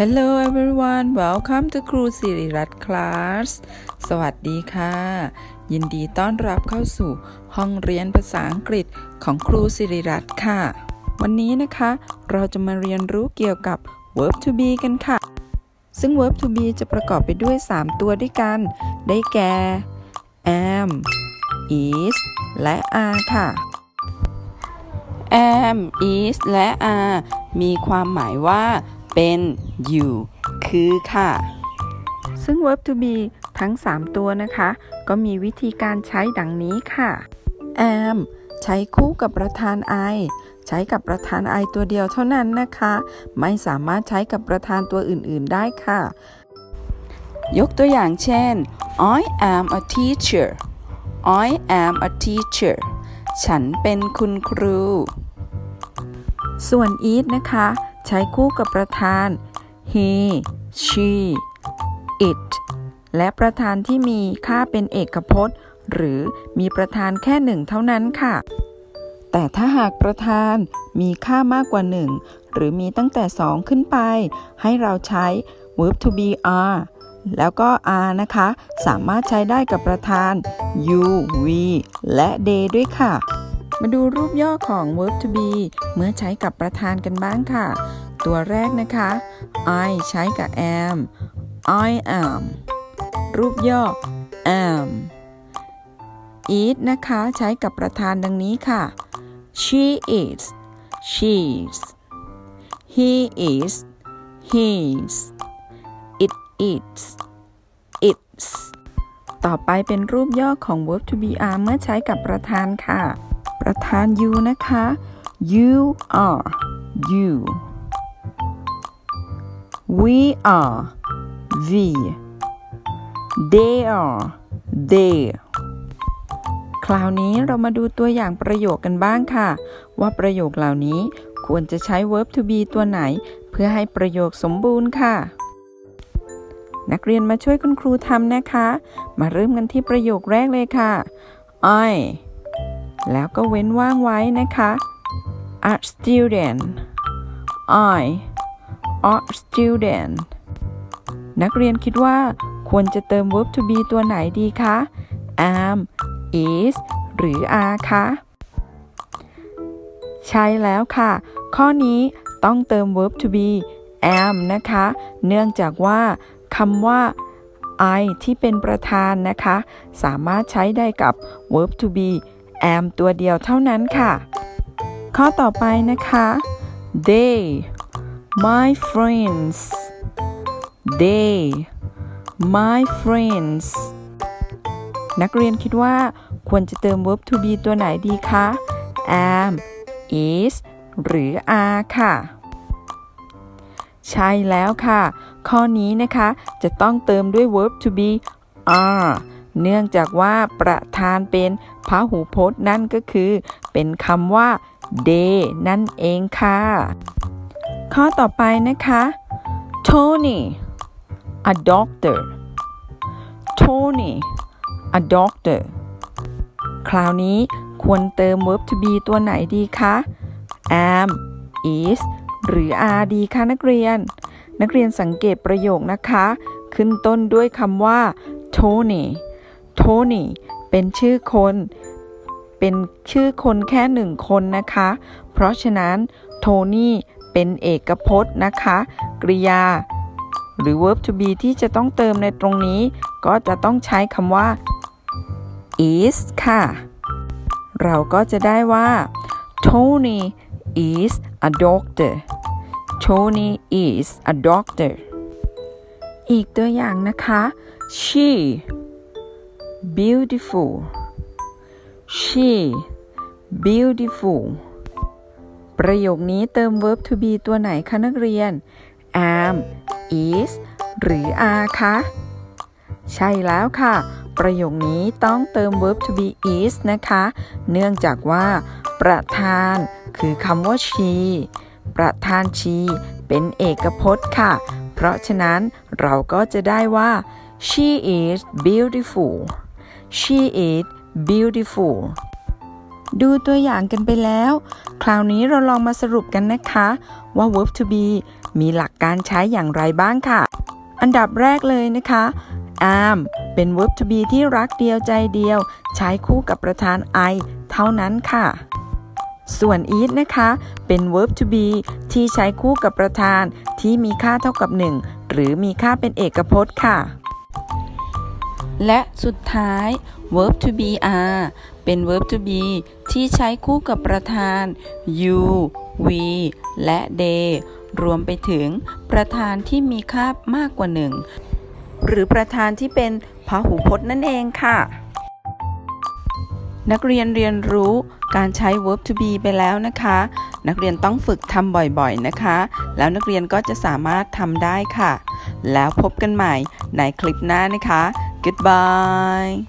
Hello everyone welcome to ครูสิริรัตน์ class สวัสดีค่ะ ยินดีต้อนรับเข้าสู่ห้องเรียนภาษาอังกฤษของครูสิริรัตน์ค่ะ วันนี้นะคะ เราจะมาเรียนรู้เกี่ยวกับ verb to be กันค่ะ ซึ่ง verb to be จะประกอบไปด้วย 3 ตัวด้วยกัน ได้แก่ am is และ are ค่ะ am is และ are มีความหมายว่าเป็น อยู่ คือค่ะ ซึ่ง verb to be ทั้ง 3 ตัวนะคะ ก็มีวิธีการใช้ดังนี้ค่ะ am ใช้คู่กับประธาน I ใช้กับประธาน I ตัวเดียวเท่านั้นนะคะ ไม่สามารถใช้กับประธานตัวอื่น ๆ ได้ค่ะ ยกตัวอย่างเช่น I am a teacher I am a teacher ฉันเป็นคุณครู ส่วน eat นะคะ ใช้คู่กับประธาน he she it และประธานที่มีค่าเป็นเอกพจน์ หรือมีประธานแค่หนึ่งเท่านั้นค่ะ แต่ถ้าหากประธานมีค่ามากกว่า1หรือมีตั้งแต่2ขึ้นไป ให้เราใช้ verb to be are แล้วก็ are นะคะ สามารถใช้ได้กับประธาน you we และ they ด้วยค่ะ มาดูรูปย่อของ verb to be เมื่อใช้กับประธานกันบ้างค่ะ ตัวแรกนะคะ I ใช้กับ am I am รูปย่อ am eat นะคะใช้กับประธานดังนี้ค่ะ she eats she's he is he's it eats it's ต่อไปเป็นรูปย่อของ verb to be are เมื่อใช้กับประธานค่ะ ประธาน you นะคะ you are you we are we they are they คราวนี้เรามาดูตัวอย่างประโยคกันบ้างค่ะ ว่าประโยคเหล่านี้ควรจะใช้ verb to be ตัวไหน เพื่อให้ประโยคสมบูรณ์ค่ะ นักเรียนมาช่วยคุณครูทำนะคะ มาเริ่มกันที่ประโยคแรกเลยค่ะ I แล้วก็เว้นว่างไว้นะคะ a student I a student นักเรียนคิดว่าควรจะเติม verb to be ตัวไหนดีคะ am is หรือ are คะ ใช่แล้วค่ะ ข้อนี้ต้องเติม verb to be am นะคะ เนื่องจากว่าคำว่า I ที่เป็นประธานนะคะ สามารถใช้ได้กับ verb to be am ตัวเดียวเท่านั้นค่ะ ข้อต่อไปนะคะ they my friends they my friends นักเรียนคิดว่าควรจะเติม verb to be ตัวไหนดีคะ am is หรือ are ค่ะ ใช่แล้วค่ะ ข้อนี้นะคะจะต้องเติมด้วย verb to be are เนื่องจากว่าประธานเป็นพหูพจน์นั่นก็คือ เป็นคำว่า they นั่นเองค่ะ ข้อต่อไปนะคะ Tony a doctor Tony a doctor คราวนี้ควรเติม verb to be ตัวไหนดีคะ am is หรือ are ดีคะนักเรียน นักเรียนสังเกตประโยคนะคะ ขึ้นต้นด้วยคำว่า Tony Tony เป็นชื่อคน เป็นชื่อคนแค่หนึ่งคนนะคะ เพราะฉะนั้น Tony เป็นเอกพจน์นะคะ กริยา หรือ verb to be ที่จะต้องเติมในตรงนี้ ก็จะต้องใช้คำว่า is ค่ะ เราก็จะได้ว่า Tony is a doctor Tony is a doctor อีกตัวอย่างนะคะ she beautiful she beautiful ประโยคนี้เติม verb to be ตัวไหนคะนักเรียน am is หรือ are คะ ใช่แล้วค่ะ ประโยคนี้ต้องเติม verb to be is นะคะ เนื่องจากว่า ประธานคือคำว่า she ประธาน she เป็นเอกพจน์ค่ะ เพราะฉะนั้นเราก็จะได้ว่า she is beautiful she is beautiful ดูตัวอย่างกันไปแล้ว คราวนี้เราลองมาสรุปกันนะคะ ว่า verb to be มีหลักการใช้อย่างไรบ้างค่ะ อันดับแรกเลยนะคะ am เป็น verb to be ที่รักเดียวใจเดียว ใช้คู่กับประธาน I เท่านั้นค่ะ ส่วน eat นะคะ เป็น verb to be ที่ใช้คู่กับประธานที่มีค่าเท่ากับ 1 หรือมีค่าเป็นเอกพจน์ค่ะ และสุดท้าย verb to be are เป็น verb to be ที่ใช้คู่กับประธาน you we และ they รวมไปถึงประธานที่มีค่ามากกว่า1หรือประธานที่เป็นพหูพจน์นั่นเองค่ะ นักเรียนเรียนรู้การใช้ verb to be ไปแล้วนะคะ นักเรียนต้องฝึกทำบ่อยๆนะคะ แล้วนักเรียนก็จะสามารถทำได้ค่ะ แล้วพบกันใหม่ในคลิปหน้านะคะ goodbye